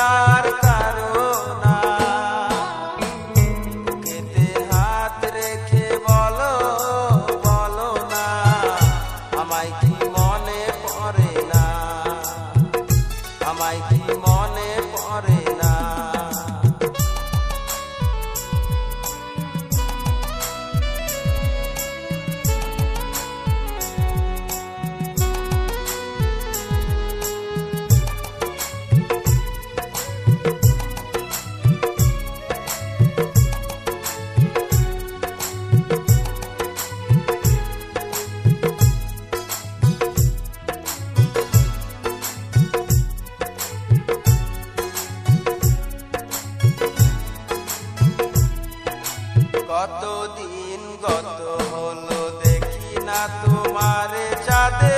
আর কারও না কেতে হাত রেখে বলো বলো না আমায় দিন গত হলো দেখি না তোমার চাঁদে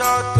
shot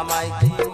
Almighty.